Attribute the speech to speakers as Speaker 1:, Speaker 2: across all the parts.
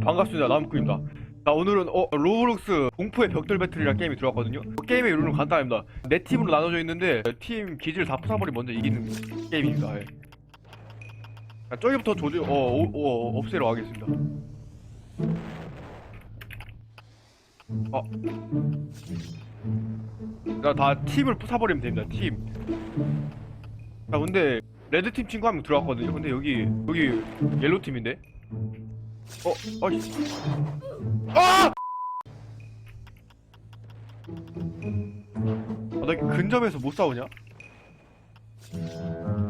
Speaker 1: 반갑습니다. 남구입니다. 자 오늘은 어 로블록스 공포의 벽돌 배틀이라는 게임이 들어왔거든요. 그 게임의 룰은 간단합니다. 네 팀으로 나눠져 있는데 팀 기지를 다 부숴버리 먼저 이기는 게임입니다. 예. 자 저기부터 조지 어, 어, 어 없애러 가겠습니다. 어. 자다 팀을 부숴버리면 됩니다 팀자 근데 레드팀 친구 한 명 들어왔거든요. 근데 여기 여기 옐로팀인데 어, 어이씨. 아! 아, 나 근접해서 못 싸우냐?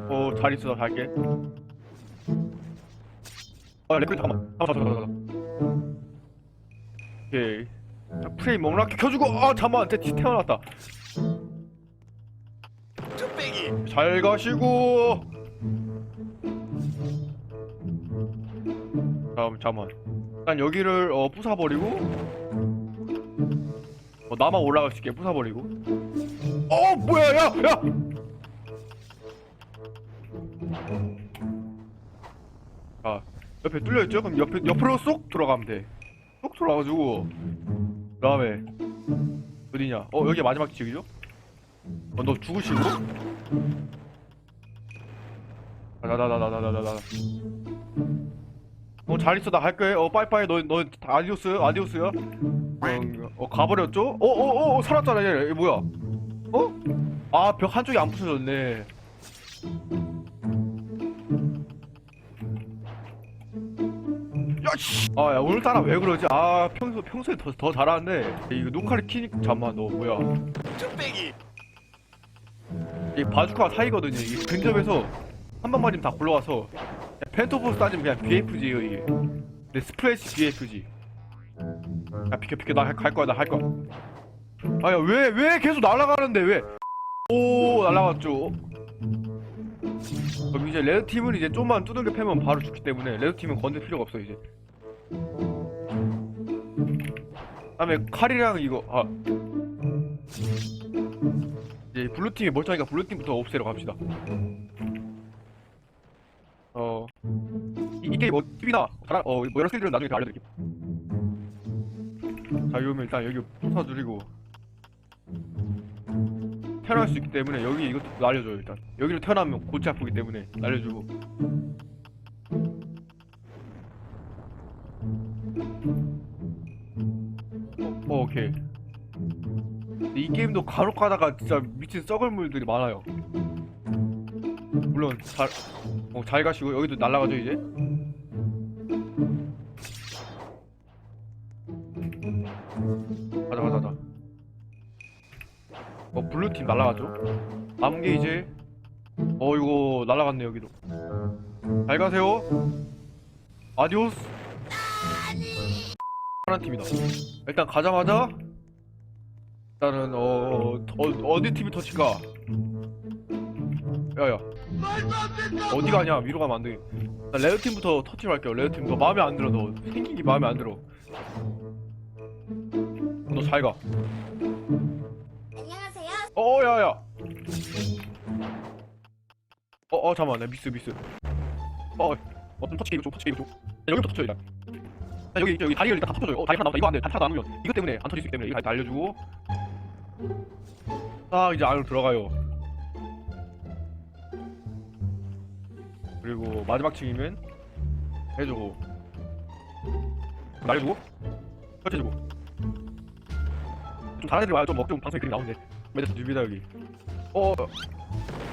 Speaker 1: 어, 잘 있어, 나 갈게. 아, 레클 잠깐만. 잠깐만, 잠깐만, 잠깐만. 오케이. 자, 프레임 멍락해 켜주고, 아, 잠깐만, 제티 태어났다. 잘 가시고. 잠 잠만. 일단 여기를 어 부숴버리고. 어 나만 올라갈 수 있게 부숴버리고. 어 뭐야 야 야. 자 옆에 뚫려 있죠? 그럼 옆에 옆으로 쏙 들어가면 돼. 쏙 들어가가지고. 그 다음에 어디냐? 어 여기 마지막 지역이죠? 어 너 죽으시고. 나나나나나나나 어잘 있어 나 할게. 어 빠이빠이 너너 아디오스 아디오스야? 어, 어 가버렸죠? 어어 어 어, 살았잖아 얘, 얘 뭐야? 어? 아 벽 한쪽이 안 부서졌네. 야씨! 아야 오늘따라 왜 그러지? 아 평소 평소에 더, 더 잘하는데. 이거 녹화를 키니까 잠만 너 뭐야?
Speaker 2: 뚝배기!
Speaker 1: 이 바주카가 사이거든요. 이게 근접에서 한 방만이면 다 굴러와서 펜토포스 따지면 그냥 BFG예요 이게. 근데 스플래시 BFG. 야 비켜 비켜 나 갈 거야 나할 거야. 아야 왜 왜 계속 날아가는데 왜? 오 날아갔죠. 그럼 이제 레드 팀은 이제 좀만 두들겨 패면 바로 죽기 때문에 레드 팀은 건들 필요가 없어 이제. 다음에 칼이랑 이거 아 이제 블루 팀이 멀쩡하니까 블루 팀부터 없애러 갑시다. 게임 뭐 팁이나 잘하, 어, 뭐 여러 스킬들은 나중에 다 알려드릴게요. 자, 이러면 일단 여기 부숴 줄이고 태어날 수 있기 때문에 여기 이것도 날려줘요 일단. 여기로 태어나면 골치 아프기 때문에 날려주고. 어, 어 오케이. 근데 이 게임도 간혹 가다가 진짜 미친 썩을 물들이 많아요. 물론 잘, 어, 잘 가시고 여기도 날라가죠 이제. 블루 팀 날라가죠. 남은 게 이제 어 이거 날라갔네 여기도. 잘 가세요. 아디오스. 하는 팀이다. 일단 가자마자 일단은 어, 어 어디 팀이 터칠까? 야야 어디 가냐? 위로 가면 안 돼. 나 레드 팀부터 터치로 할게요. 레드 팀 너 마음에 안 들어. 너 생긴 게 마음에 안 들어. 너 잘 가. 어 야 야. 어 어 잠깐만 나 미스 미스. 어 어 좀 터치 이거 좀 터치 이거 좀. 야, 여기부터 터쳐 일단. 자, 여기 여기 다리를 일단 다 터쳐줘요. 어, 다리 하나 남았다. 이거 안 돼. 다리 하나 남으면 이것 때문에 안 터질 수 있기 때문에 이거 다 알려주고. 딱 이제 안으로 들어가요. 그리고 마지막 층이면 해주고 날려주고 설치해주고 좀 잘하는 애들 와요 좀 먹좀 방송에 그림 나오는데 매드 뉴비다 여기 어어어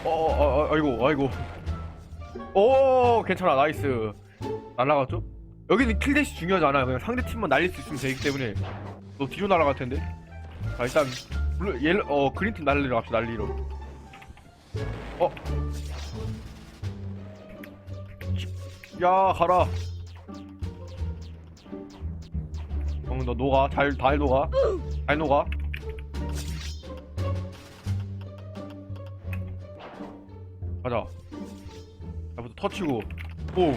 Speaker 1: 어, 어, 어, 아이고 아이고. 오 괜찮아 나이스. 날라갔죠? 여기는 킬대시 중요하지 않아요. 그냥 상대 팀만 날릴 수 있으면 되기 때문에. 너 뒤로 날아갈 텐데. 자 일단 블루 옐로 어 그린 팀 날리러 갑시다 날리러. 어? 야 가라. 어, 너 녹아. 잘 잘 녹아. 잘 녹아 가자. 자부터 터치고. 봄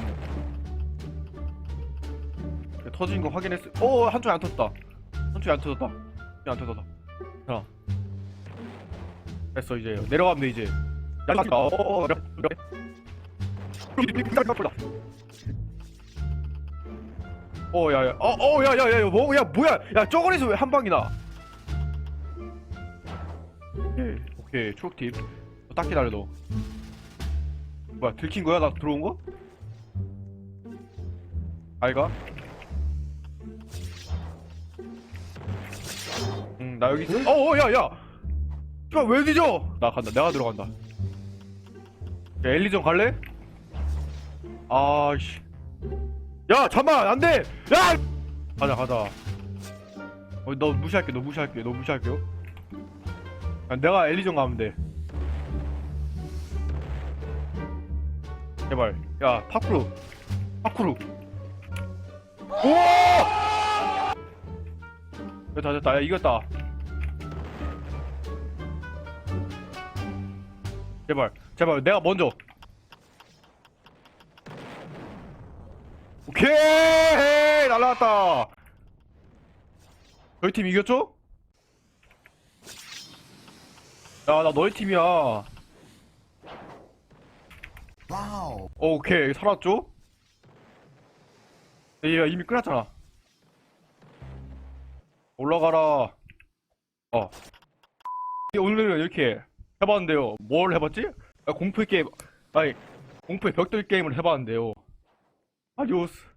Speaker 1: 터진 거 확인했어. 오 한쪽이 안 터졌다. 한쪽이 안 터졌다. 이안 터졌다. 자. 됐어 이제. 내려가면 돼 이제. 야 이거 어어 어 내려 내려 어, 야, 야, 어, 어, 야, 야, 야, 야, 뭐, 야, 뭐야, 야, 저거에서 왜 한 방이나? 오케이, 오케이, 초록팀. 어, 딱 기다려, 너. 뭐야, 들킨 거야? 나 들어온 거? 아이가? 응, 나 여기 있어. 어, 어, 야, 야! 씨발, 왜 늦어? 나 간다, 내가 들어간다. 야, 엘리전 갈래? 아이씨. 야, 잠만, 안 돼! 야! 가자, 가자. 어, 너 무시할게, 너 무시할게, 너 무시할게요. 야, 내가 엘리전 가면 돼. 제발. 야, 파쿠르. 파쿠르. 우와! 됐다, 됐다. 야, 이겼다. 제발, 제발, 내가 먼저. 오케이! 날라왔다! 저희 팀 이겼죠? 야, 나 너희 팀이야.
Speaker 3: 와우.
Speaker 1: 오케이, 살았죠? 얘 이미 끝났잖아. 올라가라. 어. 오늘은 이렇게 해봤는데요. 뭘 해봤지? 아, 공포의 게임, 아니, 공포의 벽돌 게임을 해봤는데요. 아디오스.